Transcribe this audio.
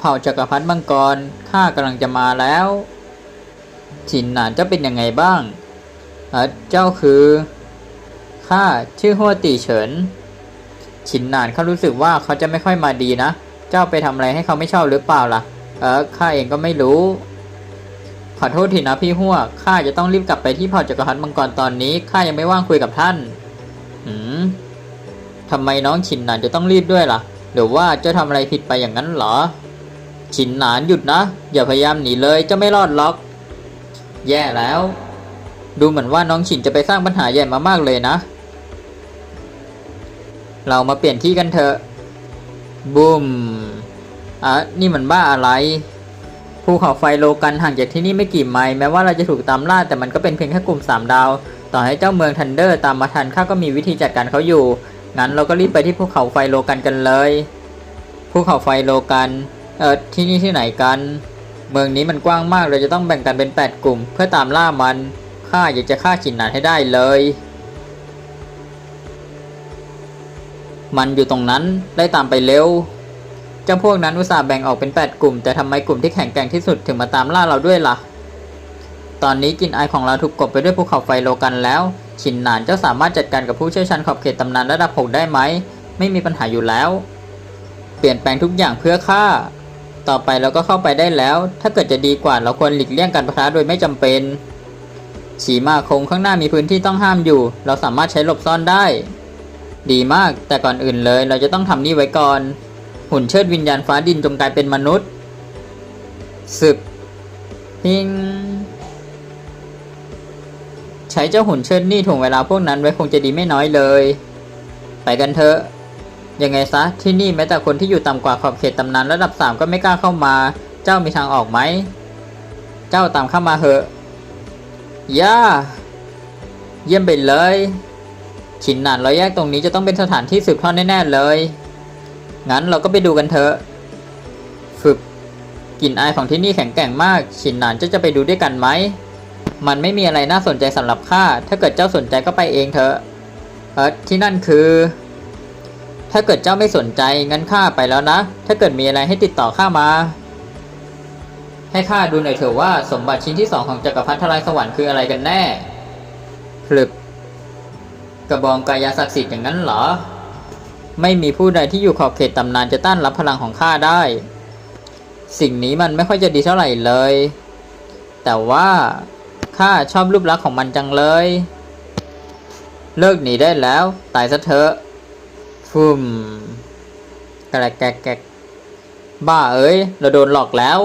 เผ่าจักรพรรดิมังกร ข้ากำลังจะมาแล้วฉินหนานเจ้าเป็นยังไงบ้างเออเจ้าคือ ข้าชื่อหัวตีเฉินฉินหนานเขารู้สึกว่าเขาจะไม่ค่อยมาดีนะ เจ้าไปทำอะไรให้เขาไม่ชอบหรือเปล่าล่ะ เออข้าเองก็ไม่รู้ ขอโทษทีนะพี่หัวข้าจะต้องรีบกลับไปที่เผ่าจักรพรรดิมังกรตอนนี้ ข้ายังไม่ว่างคุยกับท่าน หืมทำไมน้องฉินหนานจะต้องรีบด้วยล่ะหรือว่าเจ้าทำอะไรผิดไปอย่างนั้นเหรอ ฉินหนานหยุดนะ อย่าพยายามหนีเลยเจ้าไม่รอดหรอก แย่แล้ว ดูเหมือนว่าน้องฉินจะไปสร้างปัญหาใหญ่มามากเลยนะ เรามาเปลี่ยนที่กันเถอะบูมอะนี่มันบ้าอะไรภูเขาไฟโลกันห่างจากที่นี่ไม่กี่ไมล์แม้ว่าเราจะถูกตามล่าแต่มันก็เป็นเพียงแค่กลุ่มสามดาว ต่อให้เจ้าเมืองทันเดอร์ตามมาทันข้าก็มีวิธีจัดการเขาอยู่ งั้นเราก็รีบไปที่ภูเขาไฟโลกันกันเลยภูเขาไฟโลกัน เออที่นี่ที่ไหนกัน เมืองนี้มันกว้างมากเราจะต้องแบ่งกันเป็น 8 กลุ่ม เพื่อตามล่ามันข้าอยากจะฆ่าฉินหนานให้ได้เลย มันอยู่ตรงนั้นได้ตามไปเร็วจ้าพวกนั้นอุตส่าห์แบ่งออกเป็น 8 กลุ่ม แต่ทำไมกลุ่มที่แข็งแกร่งที่สุดถึงมาตามล่าเราด้วยล่ะ ตอนนี้กลินไอของเราถูกกบไปด้วยภูเขาไฟโลกันแล้วฉินหนานเจ้าสามารถจัดการกับผู้เชี่ยวชาญขอบเขตตำนานระดับ6ได้ไหม ไม่มีปัญหาอยู่แล้ว เปลี่ยนแปลงทุกอย่างเพื่อข้า ต่อไปเราก็เข้าไปได้แล้ว ถ้าเกิดจะดีกว่าเราควรหลีกเลี่ยงการประทะโดยไม่จำเป็น ฉีมาคงข้างหน้ามีพื้นที่ต้องห้ามอยู่ เราสามารถใช้หลบซ่อนได้ ดีมาก แต่ก่อนอื่นเลย เราจะต้องทำนี่ไว้ก่อน หุ่นเชิดวิญญาณฟ้าดินจงกลายเป็นมนุษย์ศึกพิงใช้เจ้าหุ่นเชิดนี่ถ่วงเวลาพวกนั้นไว้คงจะดีไม่น้อยเลย ไปกันเถอะ ยังไงซะที่นี่แม้แต่คนที่อยู่ต่ำกว่าขอบเขตตำนานระดับสามก็ไม่กล้าเข้ามา เจ้ามีทางออกไหม เจ้าตามเข้ามาเหอะย่าเยี่ยมไปเลย ฉินหนานเราแยกตรงนี้จะต้องเป็นสถานที่สืบทอดแน่ๆเลย งั้นเราก็ไปดูกันเถอะ ฝึกกลิ่นอายของที่นี่แข็งแกร่งมาก ฉินหนานจะจะไปดูด้วยกันไหม มันไม่มีอะไรน่าสนใจสำหรับข้า ถ้าเกิดเจ้าสนใจก็ไปเองเถอะ เออที่นั่นคือ ถ้าเกิดเจ้าไม่สนใจงั้นข้าไปแล้วนะ ถ้าเกิดมีอะไรให้ติดต่อข้ามา ให้ข้าดูหน่อยเถอะว่าสมบัติชิ้นที่สองของจักรพรรดิทลายสวรรค์คืออะไรกันแน่พลึบกระบองกายศักดิ์สิทธิ์อย่างนั้นเหรอ ไม่มีผู้ใดที่อยู่ขอบเขตตำนานจะต้านรับพลังของข้าได้ สิ่งนี้มันไม่ค่อยจะดีเท่าไหร่เลย แต่ว่าข้าชอบรูปลักษณ์ของมันจังเลย เลิกหนีได้แล้ว ตายซะเถอะ ฟุมกระแกกแกกบ้าเอ้ย เราโดนหลอกแล้ว